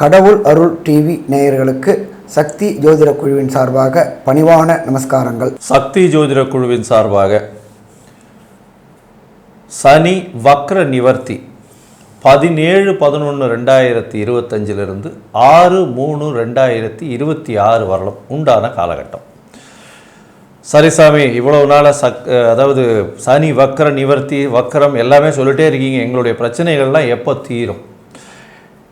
கடவுள் அருள் டிவி நேயர்களுக்கு சக்தி ஜோதிட குழுவின் சார்பாக பணிவான நமஸ்காரங்கள். சக்தி ஜோதிட குழுவின் சார்பாக சனி வக்ர நிவர்த்தி பதினேழு பதினொன்று ரெண்டாயிரத்தி இருபத்தஞ்சிலிருந்து ஆறு மூணு ரெண்டாயிரத்தி இருபத்தி ஆறு வரலாம் உண்டான காலகட்டம். சரி சாமி இவ்வளவு நாளாக சக் அதாவது சனி வக்ர நிவர்த்தி வக்ரம் எல்லாமே சொல்லிட்டே இருக்கீங்க. எங்களுடைய பிரச்சனைகள்லாம் எப்போ தீரும்?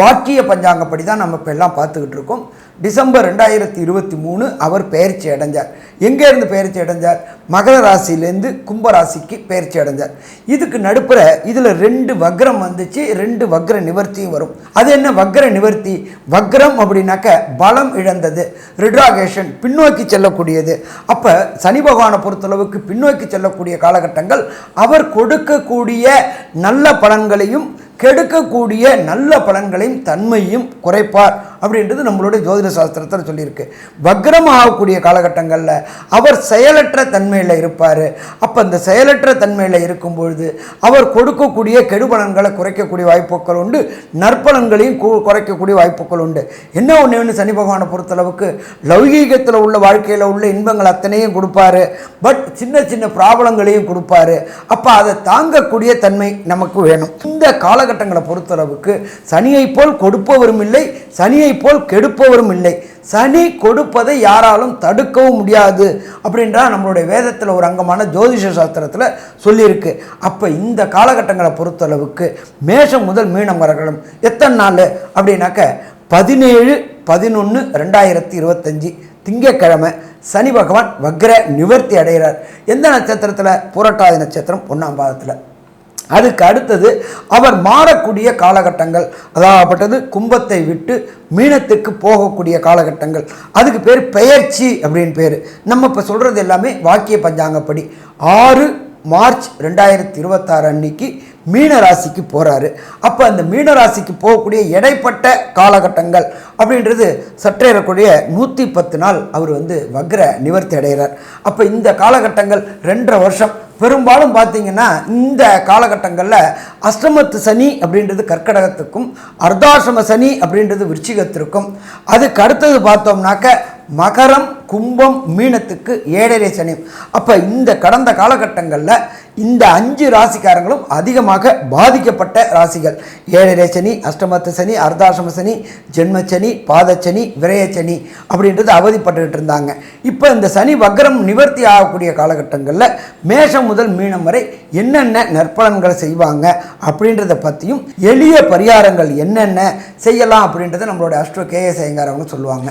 வாக்கிய பஞ்சாங்கப்படி தான் நம்ம இப்போ எல்லாம் பார்த்துக்கிட்டு இருக்கோம். டிசம்பர் ரெண்டாயிரத்தி இருபத்தி மூணு அவர் பெயர்ச்சி அடைஞ்சார். எங்கேருந்து பெயர்ச்சி அடைஞ்சார்? மகர ராசியிலேருந்து கும்பராசிக்கு பயிற்சி பெயர்ச்சி அடைஞ்சார். இதுக்கு நடுப்புற இதில் ரெண்டு வக்ரம் வந்துச்சு ரெண்டு வக்ர நிவர்த்தியும் வரும். அது என்ன வக்ர நிவர்த்தி? வக்ரம் அப்படின்னாக்க பலம் இழந்தது ரிட்ராகேஷன் பின்னோக்கி செல்லக்கூடியது. அப்போ சனி பகவானை பொறுத்தளவுக்கு பின்னோக்கி செல்லக்கூடிய காலகட்டங்கள் அவர் கொடுக்கக்கூடிய நல்ல பலன்களையும் கெடுக்கக்கூடிய நல்ல பலன்களையும் தன்மையும் குறைப்பார். அப்படின்றது நம்மளுடைய ஜோதிட சாஸ்திரத்தில் சொல்லியிருக்கு. வக்ரம் ஆகக்கூடிய காலகட்டங்களில் அவர் செயலற்ற தன்மையில் இருப்பார். அப்போ அந்த செயலற்ற தன்மையில் இருக்கும் பொழுது அவர் கொடுக்கக்கூடிய கெடுபலன்களை குறைக்கக்கூடிய வாய்ப்புகள் உண்டு. நற்பலன்களையும் குறைக்கக்கூடிய வாய்ப்புகள் உண்டு. என்ன ஒன்று ஒன்று சனி பகவானை பொறுத்தளவுக்கு லௌகீகத்தில் உள்ள வாழ்க்கையில் உள்ள இன்பங்கள் அத்தனையும் கொடுப்பாரு. பட் சின்ன சின்ன ப்ராப்ளங்களையும் கொடுப்பாரு. அப்போ அதை தாங்கக்கூடிய தன்மை நமக்கு வேணும். இந்த காலகட்டங்களை பொறுத்தளவுக்கு சனியை போல் கொடுப்பவரும் இல்லை சனியை போல் கெடுப்பவரும் இல்லை. சனி கொடுப்பதை யாராலும் தடுக்கவும் முடியாது அப்படின்றா நம்மளுடைய வேதத்தில் ஒரு அங்கமான ஜோதிஷ சாஸ்திரத்தில் சொல்லியிருக்கு. அப்போ இந்த காலகட்டங்களை பொறுத்தளவுக்கு மேஷம் முதல் மீனம் வரகளும் எத்தனை நாள்? அப்படின்னாக்க பதினேழு பதினொன்று ரெண்டாயிரத்தி இருபத்தஞ்சி திங்கட்கிழமை சனி பகவான் வக்ர நிவர்த்தி அடைகிறார். எந்த நட்சத்திரத்தில்? புரட்டாதி நட்சத்திரம் ஒன்றாம் பாதத்தில். அதுக்கு அடுத்தது அவர் மாறக்கூடிய காலகட்டங்கள். அதாகப்பட்டது கும்பத்தை விட்டு மீனத்துக்கு போகக்கூடிய காலகட்டங்கள். அதுக்கு பேர் பெயர்ச்சி அப்படின்னு பேர். நம்ம இப்போ சொல்கிறது எல்லாமே வாக்கிய பஞ்சாங்கப்படி. ஆறு மார்ச் ரெண்டாயிரத்தி இருபத்தாறு அன்னைக்கு மீனராசிக்கு போகிறாரு அப்போ அந்த மீனராசிக்கு போகக்கூடிய இடைப்பட்ட காலகட்டங்கள் அப்படின்றது சற்றேறக்கூடிய நூற்றி பத்து நாள் அவர் வந்து வக்ர நிவர்த்தி அடைகிறார். அப்போ இந்த காலகட்டங்கள் ரெண்டரை வருஷம் பெரும்பாலும் பார்த்தீங்கன்னா இந்த காலகட்டங்களில் அஷ்டமத்து சனி அப்படின்றது கர்க்கடகத்துக்கும் அர்த்தாசிரம சனி அப்படின்றது விருச்சிகத்திற்கும். அதுக்கு அடுத்தது பார்த்தோம்னாக்க மகரம் கும்பம் மீனத்துக்கு ஏழரை சனி. அப்போ இந்த கடந்த காலகட்டங்களில் இந்த அஞ்சு ராசிக்காரங்களும் அதிகமாக பாதிக்கப்பட்ட ராசிகள். ஏழரை சனி அஷ்டமத்து சனி அர்த்தாசிரம சனி ஜென்மச்சனி பாதச்சனி விரயச்சனி அப்படின்றது அவதிப்பட்டுக்கிட்டு இருந்தாங்க. இப்போ இந்த சனி வக்ரம் நிவர்த்தி ஆகக்கூடிய காலகட்டங்களில் மேஷம் முதல் மீனம் வரை என்னென்ன நற்பலன்களை செய்வாங்க அப்படின்றத பற்றியும் எளிய பரிகாரங்கள் என்னென்ன செய்யலாம் அப்படின்றத நம்மளோட அஷ்டோ கேஎஸ் ஐயங்கார் அவங்க சொல்லுவாங்க.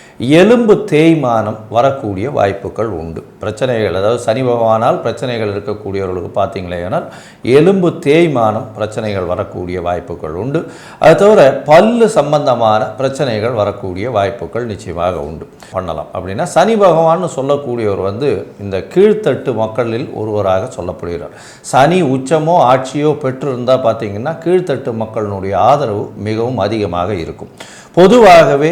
எலும்பு தேய்மானம் வரக்கூடிய வாய்ப்புகள் உண்டு. பிரச்சனைகள் அதாவது சனி பகவானால் பிரச்சனைகள் இருக்கக்கூடியவர்களுக்கு பார்த்தீங்களேனால் எலும்பு தேய்மானம் பிரச்சனைகள் வரக்கூடிய வாய்ப்புகள் உண்டு. அது தவிர பல்லு சம்பந்தமான பிரச்சனைகள் வரக்கூடிய வாய்ப்புகள் நிச்சயமாக உண்டு. பண்ணலாம். அப்படின்னா சனி பகவான்னு சொல்லக்கூடியவர் வந்து இந்த கீழ்த்தட்டு மக்களில் ஒருவராக சொல்லப்படுகிறார். சனி உச்சமோ ஆட்சியோ பெற்றிருந்தால் பார்த்தீங்கன்னா கீழ்த்தட்டு மக்களினுடைய ஆதரவு மிகவும் அதிகமாக இருக்கும். பொதுவாகவே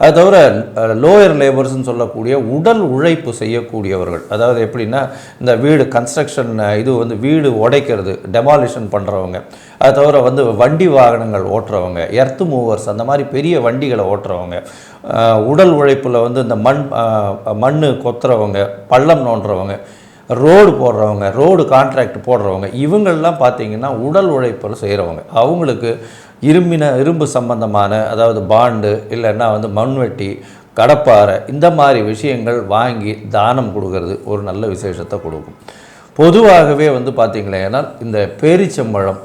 அது தவிர லோயர் லேபர்ஸ்னு சொல்லக்கூடிய உடல் உழைப்பு செய்யக்கூடியவர்கள். அதாவது எப்படின்னா இந்த வீடு கன்ஸ்ட்ரக்ஷன் இது வந்து வீடு உடைக்கிறது டெமாலிஷன் பண்ணுறவங்க அது தவிர வந்து வண்டி வாகனங்கள் ஓட்டுறவங்க எர்த்து மூவர்ஸ் அந்த மாதிரி பெரிய வண்டிகளை ஓட்டுறவங்க. உடல் உழைப்பில் வந்து இந்த மண் மண் கொத்துறவங்க பள்ளம் நோண்டுறவங்க ரோடு போடுறவங்க ரோடு கான்ட்ராக்ட் போடுறவங்க இவங்கள்லாம் பார்த்தீங்கன்னா உடல் உழைப்பில் செய்கிறவங்க அவங்களுக்கு இரும்பின இரும்பு சம்பந்தமான அதாவது பாண்டு இல்லைன்னா வந்து மண்வெட்டி கடப்பாறை இந்த மாதிரி விஷயங்கள் வாங்கி தானம் கொடுக்கறது ஒரு நல்ல விசேஷத்தை கொடுக்கும். பொதுவாகவே வந்து பார்த்தீங்களேன்னா இந்த பேரிச்சம்பழம்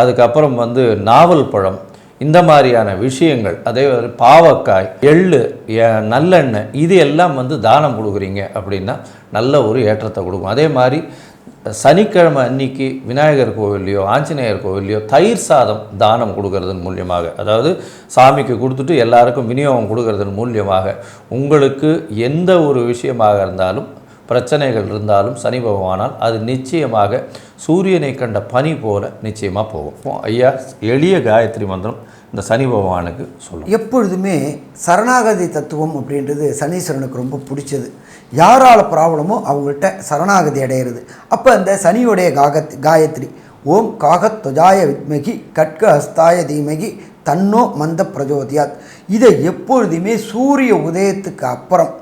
அதுக்கப்புறம் வந்து நாவல் பழம் இந்த மாதிரியான விஷயங்கள் அதே மாதிரி பாவக்காய் எள்ளு நல்லெண்ணெய் இது எல்லாம் வந்து தானம் கொடுக்குறீங்க அப்படின்னா நல்ல ஒரு ஏற்றத்தை கொடுக்கும். அதே மாதிரி சனிக்கிழமை அன்னைக்கு விநாயகர் கோவில்லையோ ஆஞ்சநேயர் கோவில்லையோ தயிர் சாதம் தானம் கொடுக்கறதன் மூலியமாக அதாவது சாமிக்கு கொடுத்துட்டு எல்லாருக்கும் விநியோகம் கொடுக்கறதன் மூலியமாக உங்களுக்கு எந்த ஒரு விஷயமாக இருந்தாலும் பிரச்சனைகள் இருந்தாலும் சனி பகவானால் அது நிச்சயமாக சூரியனை கண்ட பனி போல நிச்சயமாக போகும். ஐயா எளிய காயத்ரி மந்திரம் இந்த சனி பகவானுக்கு சொல்லும். எப்பொழுதுமே சரணாகதி தத்துவம் அப்படின்றது சனீஸ்வரனுக்கு ரொம்ப பிடிச்சது. யாரால ப்ராப்ளமோ அவங்கள்ட்ட சரணாகதி அடையிறது. அப்போ அந்த சனியுடைய காகத் காயத்ரி ஓம் காகத் துஜாய வித்மகி கட்க ஹஸ்தாய தீமகி தன்னோ மந்த பிரஜோதியாத். இதை எப்பொழுதுமே சூரிய உதயத்துக்கு அப்புறம்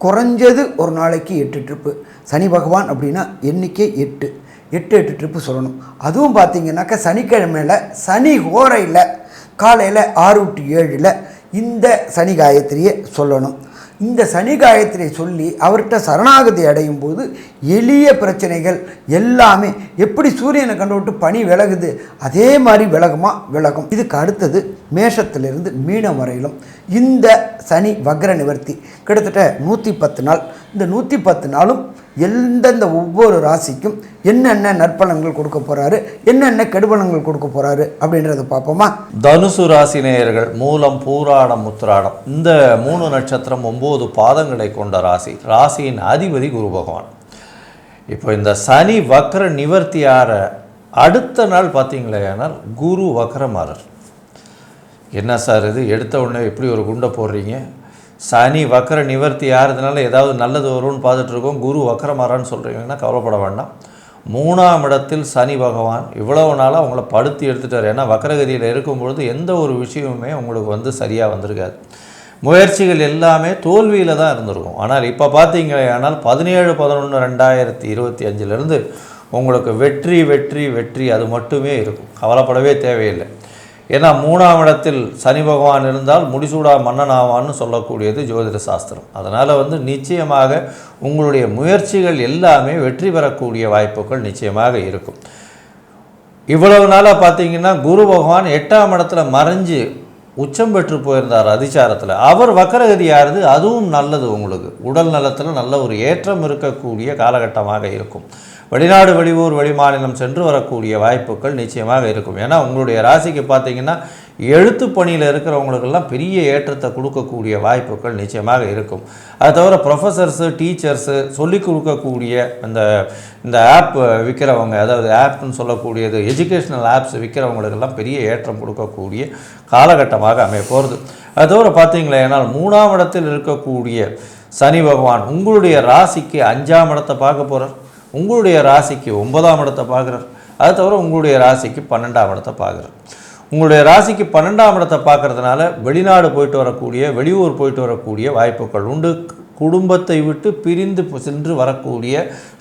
குறைஞ்சது ஒரு நாளைக்கு எட்டு ட்ரிப்பு. சனி பகவான் அப்படின்னா எண்ணிக்கை எட்டு. எட்டு எட்டு ட்ரிப்பு சொல்லணும். அதுவும் பார்த்தீங்கன்னாக்கா சனிக்கிழமையில் சனி ஹோரையில் காலையில் ஆறு டு ஏழில் இந்த சனி காயத்ரியை சொல்லணும். இந்த சனி காயத்திரை சொல்லி அவர்கிட்ட சரணாகதி அடையும் போது எளிய பிரச்சனைகள் எல்லாமே எப்படி சூரியனை கண்டு விட்டு பனி விலகுது அதே மாதிரி விலகுமா? விலகும். இதுக்கு அடுத்தது மேஷத்திலிருந்து மீனம் வரையிலும் இந்த சனி வக்ர நிவர்த்தி. கிட்டத்தட்ட நூற்றி பத்து நாள். இந்த நூற்றி பத்து நாளும் எந்தெந்த ஒவ்வொரு ராசிக்கும் என்னென்ன நற்பலன்கள் கொடுக்க போகிறாரு என்னென்ன கெடுபலன்கள் கொடுக்க போகிறாரு அப்படின்றத பார்ப்போமா? தனுசு ராசி நேயர்கள் மூலம் பூராடம் உத்திராடம் இந்த மூணு நட்சத்திரம் ஒம்பது பாதங்களை கொண்ட ராசி. ராசியின் அதிபதி குரு பகவான். இப்போ இந்த சனி வக்ர நிவர்த்தி ஆற அடுத்த நாள் பார்த்தீங்களேனால் குரு வக்ரமாரர் என்ன சார் இது? எடுத்த உடனே எப்படி ஒரு குண்டை போடுறீங்க? சனி வக்கர நிவர்த்தி ஆகிறதுனால ஏதாவது நல்லது வரும்னு பார்த்துட்ருக்கோம். குரு வக்கரமாரான்னு சொல்கிறீங்கன்னா கவலைப்பட வேண்டாம். மூணாம் இடத்தில் சனி பகவான் இவ்வளவு நாளாக அவங்கள படுத்தி எடுத்துட்டார். ஏன்னா வக்கரகதியில் இருக்கும்பொழுது எந்த ஒரு விஷயமுமே உங்களுக்கு வந்து சரியாக வந்திருக்காது. முயற்சிகள் எல்லாமே தோல்வியில் தான் இருந்திருக்கும். ஆனால் இப்போ பார்த்தீங்க ஆனால் பதினேழு பதினொன்று ரெண்டாயிரத்தி இருபத்தி அஞ்சுலேருந்து உங்களுக்கு வெற்றி வெற்றி வெற்றி அது மட்டுமே இருக்கும். கவலைப்படவே தேவையில்லை. ஏன்னா மூணாம் இடத்தில் சனி பகவான் இருந்தால் முடிசூடா மன்னன் ஆவான்னு சொல்லக்கூடியது ஜோதிட சாஸ்திரம். அதனால் வந்து நிச்சயமாக உங்களுடைய முயற்சிகள் எல்லாமே வெற்றி பெறக்கூடிய வாய்ப்புகள் நிச்சயமாக இருக்கும். இவ்வளவு நாளாக பார்த்தீங்கன்னா குரு பகவான் எட்டாம் இடத்துல மறைஞ்சு உச்சம் பெற்று போயிருந்தார் அதிச்சாரத்தில். அவர் வக்கரகதியாகிறது அதுவும் நல்லது உங்களுக்கு. உடல் நலத்தில் நல்ல ஒரு ஏற்றம் இருக்கக்கூடிய காலகட்டமாக இருக்கும். வெளிநாடு வெளியூர் வெளிமாநிலம் சென்று வரக்கூடிய வாய்ப்புகள் நிச்சயமாக இருக்கும். ஏன்னா உங்களுடைய ராசிக்கு பார்த்தீங்கன்னா எழுத்து பணியில் இருக்கிறவங்களுக்கெல்லாம் பெரிய ஏற்றத்தை கொடுக்கக்கூடிய வாய்ப்புகள் நிச்சயமாக இருக்கும். அது தவிர ப்ரொஃபஸர்ஸு டீச்சர்ஸு சொல்லிக் கொடுக்கக்கூடிய அந்த இந்த ஆப் விற்கிறவங்க அதாவது ஆப்னு சொல்லக்கூடியது எஜுகேஷ்னல் ஆப்ஸ் விற்கிறவங்களுக்கெல்லாம் பெரிய ஏற்றம் கொடுக்கக்கூடிய காலகட்டமாக அமைய போகிறது அது தவிர பார்த்தீங்களா ஏன்னால் மூணாம் இடத்தில் இருக்கக்கூடிய சனி பகவான் உங்களுடைய ராசிக்கு அஞ்சாம் இடத்தை பார்க்க போகிறார் உங்களுடைய ராசிக்கு ஒன்பதாம் இடத்தை பார்க்குறார். அது தவிர உங்களுடைய ராசிக்கு பன்னெண்டாம் இடத்தை பார்க்குறார். உங்களுடைய ராசிக்கு பன்னெண்டாம் இடத்தை பார்க்குறதுனால வெளிநாடு போயிட்டு வரக்கூடிய வெளியூர் போயிட்டு வரக்கூடிய வாய்ப்புகள் உண்டு. குடும்பத்தை விட்டு பிரிந்து சென்று வரக்கூடிய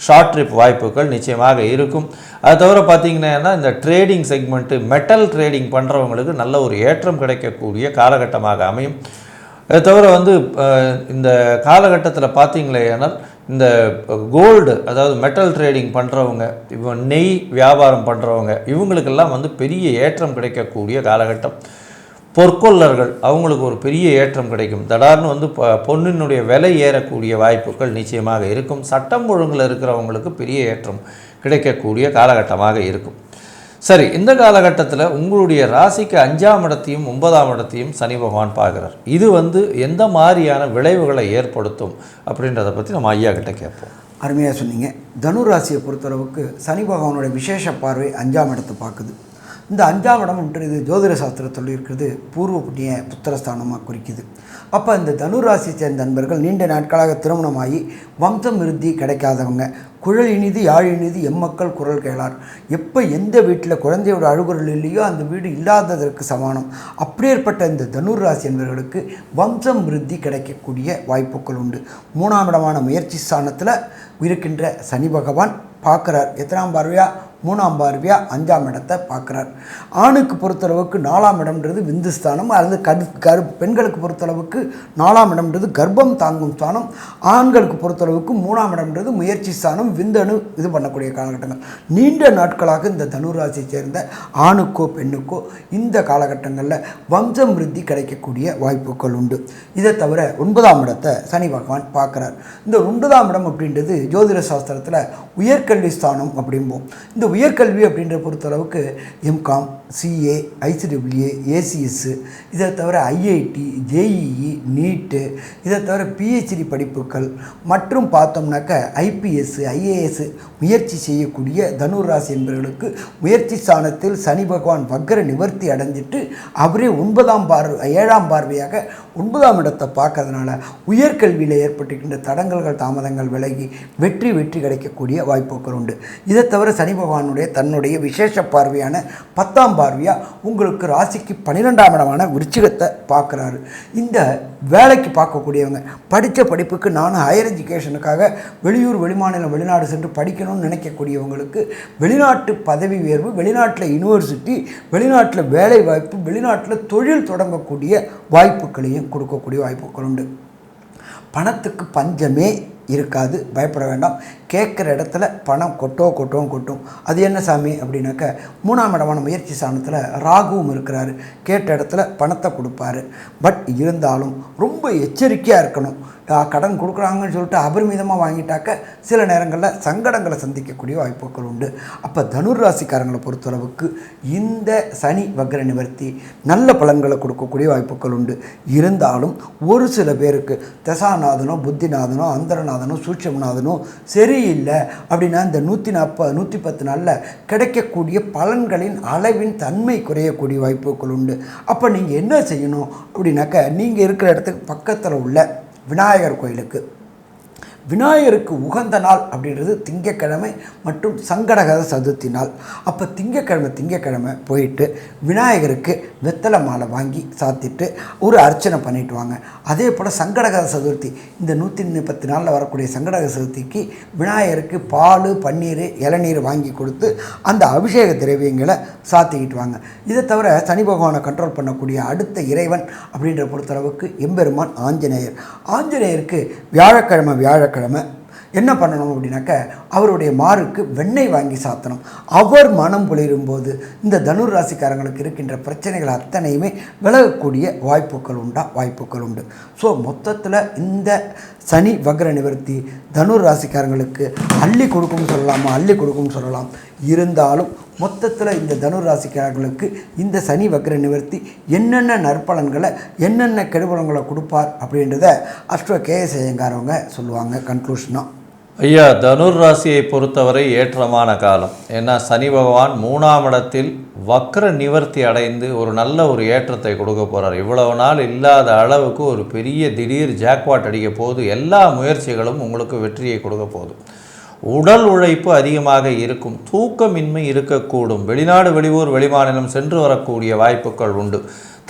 ஷார்ட் ட்ரிப் வாய்ப்புகள் நிச்சயமாக இருக்கும். அது தவிர பார்த்தீங்கன்னா இந்த ட்ரேடிங் செக்மெண்ட்டு மெட்டல் ட்ரேடிங் பண்ணுறவங்களுக்கு நல்ல ஒரு ஏற்றம் கிடைக்கக்கூடிய காலகட்டமாக அமையும். அது தவிர வந்து இந்த காலகட்டத்தில் பார்த்தீங்களேனால் இந்த கோல்டு அதாவது மெட்டல் ட்ரேடிங் பண்ணுறவங்க இப்போ நெய் வியாபாரம் பண்ணுறவங்க இவங்களுக்கெல்லாம் வந்து பெரிய ஏற்றம் கிடைக்கக்கூடிய காலகட்டம். பொற்கொள்ளர்கள் அவங்களுக்கு ஒரு பெரிய ஏற்றம் கிடைக்கும். தடார்னு வந்து பொண்ணினுடைய விலை ஏறக்கூடிய வாய்ப்புகள் நிச்சயமாக இருக்கும். சட்டம் ஒழுங்கில் இருக்கிறவங்களுக்கு பெரிய ஏற்றம் கிடைக்கக்கூடிய காலகட்டமாக இருக்கும். சரி இந்த காலகட்டத்தில் உங்களுடைய ராசிக்கு அஞ்சாம் இடத்தையும் ஒன்பதாம் இடத்தையும் சனி பகவான் பார்க்குறார். இது வந்து எந்த மாதிரியான விளைவுகளை ஏற்படுத்தும் அப்படின்றத பற்றி நம்ம ஐயா கிட்ட கேட்போம். அருமையாக சொன்னீங்க. தனு ராசியை பொறுத்தளவுக்கு சனி பகவானுடைய விசேஷ பார்வை அஞ்சாம் இடத்தை பார்க்குது. இந்த அஞ்சாம் இடம் என்று ஜோதிட சாஸ்திரத்தில் இருக்கிறது பூர்வ புண்ணிய புத்திரஸ்தானமாக குறிக்குது. அப்போ இந்த தனுராசியை சேர்ந்த நண்பர்கள் நீண்ட நாட்களாக திருமணமாகி வம்சம் விருத்தி கிடைக்காதவங்க குழல் இனிது யாழ் இனிது எம்மக்கள் குரல் கேளார். எப்போ எந்த வீட்டில் குழந்தையோட அழுகுறல் இல்லையோ அந்த வீடு இல்லாததற்கு சமானம். அப்படியேற்பட்ட இந்த தனுர் ராசி என்பவர்களுக்கு வம்சம் விருத்தி கிடைக்கக்கூடிய வாய்ப்புகள் உண்டு. மூணாம் இடமான முயற்சி ஸ்தானத்தில் இருக்கின்ற சனி பகவான் பார்க்குறார். எத்தனாம் பார்வையா? மூணாம் பார்வையா அஞ்சாம் இடத்தை பார்க்குறார். ஆணுக்கு பொறுத்தளவுக்கு நாலாம் இடம்ன்றது விந்து ஸ்தானம் அல்லது கரு கரு பெண்களுக்கு பொறுத்தளவுக்கு நாலாம் இடம்ன்றது கர்ப்பம் தாங்கும் ஸ்தானம் ஆண்களுக்கு பொறுத்தளவுக்கு மூணாம் இடம்ன்றது முயற்சி ஸ்தானம் விந்தணு இது பண்ணக்கூடிய காலகட்டங்கள். நீண்ட நாட்களாக இந்த தனுராசியை சேர்ந்த ஆணுக்கோ பெண்ணுக்கோ இந்த காலகட்டங்களில் வம்சம் விருத்தி கிடைக்கக்கூடிய வாய்ப்புகள் உண்டு. இதை தவிர ஒன்பதாம் இடத்தை சனி பகவான் பார்க்குறார். இந்த ஒன்பதாம் இடம் அப்படின்றது ஜோதிட சாஸ்திரத்தில் உயர்கல்வி ஸ்தானம் அப்படிம்போம். இந்த உயர்கல்வி அப்படின்ற பொறுத்தளவுக்கு எம்காம் சிஏ ஐசிடபிள்யூஏ ஏசிஎஸ்ஸு இதை தவிர ஐஐடி ஜேஇஇ நீட்டு இதை தவிர பிஹெச்டி படிப்புகள் மற்றும் பார்த்தோம்னாக்க ஐபிஎஸ் ஐஏஎஸ் முயற்சி செய்யக்கூடிய தனுர் ராசி என்பவர்களுக்கு முயற்சி ஸ்தானத்தில் சனி பகவான் வக்கர நிவர்த்தி அடைஞ்சிட்டு அவரே ஒன்பதாம் பார்வை ஏழாம் பார்வையாக ஒன்பதாம் இடத்தை பார்க்கறதுனால உயர்கல்வியில் ஏற்பட்டிருக்கின்ற தடங்கல்கள் தாமதங்கள் விலகி வெற்றி வெற்றி கிடைக்கக்கூடிய வாய்ப்புகள் உண்டு. இதை தவிர சனி பகவான் பகவானுடைய தன்னுடைய விசேஷ பார்வையான பத்தாம் பார்வையாக உங்களுக்கு ராசிக்கு பன்னிரெண்டாம் இடமான விருச்சிகத்தை பார்க்குறாரு. இந்த வேலைக்கு பார்க்கக்கூடியவங்க படித்த படிப்புக்கு நானும் ஹையர் எஜுகேஷனுக்காக வெளியூர் வெளிமாநிலம் வெளிநாடு சென்று படிக்கணும்னு நினைக்கக்கூடியவங்களுக்கு வெளிநாட்டு பதவி உயர்வு வெளிநாட்டில் யூனிவர்சிட்டி வெளிநாட்டில் வேலை வாய்ப்பு வெளிநாட்டில் தொழில் தொடங்கக்கூடிய வாய்ப்புகளையும் கொடுக்கக்கூடிய வாய்ப்புகள் உண்டு. பணத்துக்கு பஞ்சமே இருக்காது பயப்பட வேண்டாம். கேட்குற இடத்துல பணம் கொட்டோ கொட்டோ கொட்டும். அது என்ன சாமி அப்படின்னாக்க மூணாம் இடமான முயற்சி சாணத்தில் ராகுவும் இருக்கிறாரு. கேட்ட இடத்துல பணத்தை கொடுப்பாரு. பட் இருந்தாலும் ரொம்ப எச்சரிக்கையாக இருக்கணும். கடன் கொடுக்குறாங்கன்னு சொல்லிட்டு அபரிமிதமாக வாங்கிட்டாக்க சில நேரங்களில் சங்கடங்களை சந்திக்கக்கூடிய வாய்ப்புகள் உண்டு. அப்போ தனுர் ராசிக்காரங்களை பொறுத்தளவுக்கு இந்த சனி வக்ர நிவர்த்தி நல்ல பலன்களை கொடுக்கக்கூடிய வாய்ப்புகள் உண்டு. இருந்தாலும் ஒரு சில பேருக்கு தசாநாதனோ புத்திநாதனோ அந்தரநாதனோ சூட்சமநாதனோ சரியில்லை அப்படின்னா இந்த நூற்றி நாற்பது நூற்றி பத்து நாளில் கிடைக்கக்கூடிய பலன்களின் அளவின் தன்மை குறையக்கூடிய வாய்ப்புகள் உண்டு. அப்போ நீங்கள் என்ன செய்யணும் அப்படின்னாக்க நீங்கள் இருக்கிற இடத்துக்கு பக்கத்தில் உள்ள விநாயகர் கோயிலுக்கு. விநாயகருக்கு உகந்த நாள் அப்படின்றது திங்கக்கிழமை மற்றும் சங்கடகர சதுர்த்தி நாள். அப்போ திங்கக்கிழமை திங்கக்கிழமை போயிட்டு விநாயகருக்கு வெத்தலை மாலை வாங்கி சாத்திட்டு ஒரு அர்ச்சனை பண்ணிட்டு வாங்க. அதே போல் சங்கடகர சதுர்த்தி இந்த நூற்றி முப்பத்தி நாளில் வரக்கூடிய சங்கடகர சதுர்த்திக்கு விநாயகருக்கு பால் பன்னீர் இளநீர் வாங்கி கொடுத்து அந்த அபிஷேக திரவியங்களை சாத்திக்கிட்டு வாங்க. இதை தவிர சனி பகவானை கண்ட்ரோல் பண்ணக்கூடிய அடுத்த இறைவன் அப்படின்ற பொறுத்தளவுக்கு எம்பெருமான் ஆஞ்சநேயர். ஆஞ்சநேயருக்கு வியாழக்கிழமை வியாழ வியாழக்கிழமை என்ன பண்ணணும் அப்படின்னாக்க அவருடைய மாருக்கு வெண்ணெய் வாங்கி சாத்தணும். அவர் மனம் குளிரும்போது இந்த தனுர் ராசிக்காரங்களுக்கு இருக்கின்ற பிரச்சனைகள் அத்தனையுமே விலகக்கூடிய வாய்ப்புகள் உண்டா? வாய்ப்புகள் உண்டு. ஸோ மொத்தத்தில் இந்த சனி வக்ர நிவர்த்தி தனுர் ராசிக்காரங்களுக்கு அள்ளி கொடுக்கும்னு சொல்லலாமா? அள்ளி கொடுக்கும்னு சொல்லலாம். இருந்தாலும் மொத்தத்தில் இந்த தனுர் ராசிக்காரர்களுக்கு இந்த சனி வக்கர நிவர்த்தி என்னென்ன நற்பலன்களை என்னென்ன கெடுபலங்களை கொடுப்பார் அப்படின்றத அஷ்ட கேஎஸ் ஐயங்காரவங்க சொல்லுவாங்க கன்க்ளூஷனாக ஐயா தனுர் ராசியை பொறுத்தவரை ஏற்றமான காலம். ஏன்னா சனி பகவான் மூணாம் இடத்தில் வக்ர நிவர்த்தி அடைந்து ஒரு நல்ல ஒரு ஏற்றத்தை கொடுக்க போகிறார் இவ்வளவு நாள் இல்லாத அளவுக்கு ஒரு பெரிய திடீர் ஜாக்பாட் அடிக்க போது எல்லா முயற்சிகளும் உங்களுக்கு வெற்றியை கொடுக்க போகுது. உடல் உழைப்பு அதிகமாக இருக்கும் தூக்கமின்மை இருக்கக்கூடும். வெளிநாடு வெளியூர் வெளிமாநிலம் சென்று வரக்கூடிய வாய்ப்புகள் உண்டு.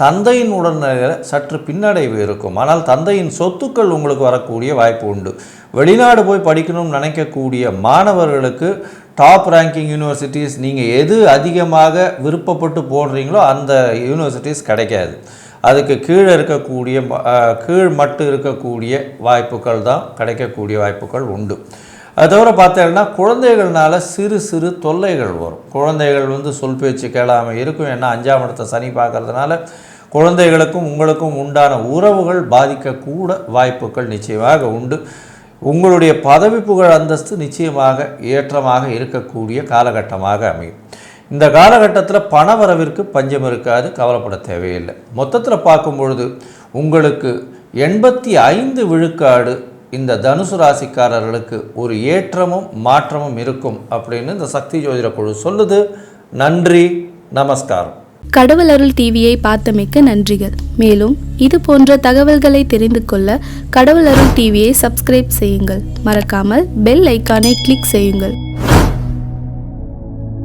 தந்தையின் உடல்நிலையில் சற்று பின்னடைவு இருக்கும். ஆனால் தந்தையின் சொத்துக்கள் உங்களுக்கு வரக்கூடிய வாய்ப்பு உண்டு. வெளிநாடு போய் படிக்கணும்னு நினைக்கக்கூடிய மாணவர்களுக்கு டாப் ரேங்கிங் யூனிவர்சிட்டிஸ் நீங்கள் எது அதிகமாக விருப்பப்பட்டு போடுறீங்களோ அந்த யூனிவர்சிட்டிஸ் கிடைக்காது. அதுக்கு கீழே இருக்கக்கூடிய கீழ் மட்டு இருக்கக்கூடிய வாய்ப்புகள் தான் கிடைக்கக்கூடிய வாய்ப்புகள் உண்டு. அது தவிர பார்த்தீங்கன்னா குழந்தைகள்னால சிறு சிறு தொல்லைகள் வரும். குழந்தைகள் வந்து சொல் பேச்சு கேளாமல் இருக்கும். ஏன்னா அஞ்சாம் இடத்தை சனி பார்க்கறதுனால குழந்தைகளுக்கும் உங்களுக்கும் உண்டான உறவுகள் பாதிக்கக்கூட வாய்ப்புகள் நிச்சயமாக உண்டு. உங்களுடைய பதவி புகழ் அந்தஸ்து நிச்சயமாக ஏற்றமாக இருக்கக்கூடிய காலகட்டமாக அமையும். இந்த காலகட்டத்தில் பணவரவிற்கு பஞ்சம் இருக்காது கவலைப்பட தேவையில்லை. மொத்தத்தில் பார்க்கும் பொழுது உங்களுக்கு எண்பத்தி ஐந்து விழுக்காடு இந்த தனுசு ராசிக்காரர்களுக்கு ஒரு ஏற்றமும் மாற்றமும் இருக்கும் அப்படின்னு இந்த சக்தி ஜோதிட குழு சொல்லுது. நன்றி நமஸ்காரம். கடவுள் அருள் டிவியை பார்த்தமைக்கு நன்றிகள். மேலும் இது போன்ற தகவல்களை தெரிந்து கொள்ள கடவுள் அருள் டிவியை சப்ஸ்கிரைப் செய்யுங்கள். மறக்காமல் பெல் ஐக்கானை கிளிக் செய்யுங்கள்.